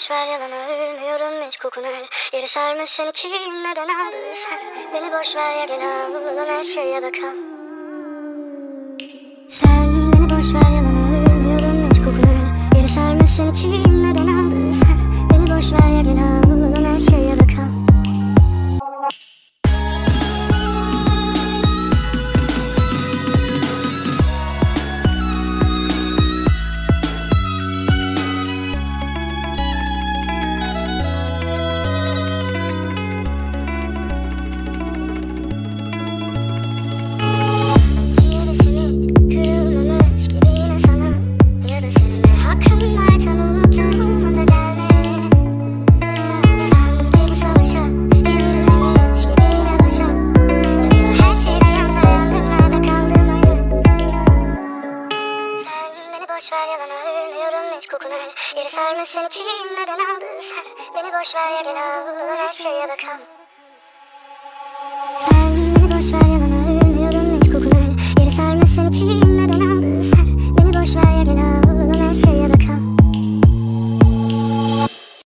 boş ver yalan ölmüyorum hiç kokunar Yeri sarmış seni kim neden aldın sen Beni boş ver ya gel al her şey ya da kal. Sen beni boş ver yalan ölmüyorum hiç kokunar Yeri sarmış seni kim neden aldın sen ver yalan ölmüyorum hiç kokunar Yeri sarmış seni kim neden aldın sen? Beni boş ver ya gel al her şey ya da kal. Sen beni boş ver yalan ölmüyorum hiç kokunar Yeri sarmış seni kim neden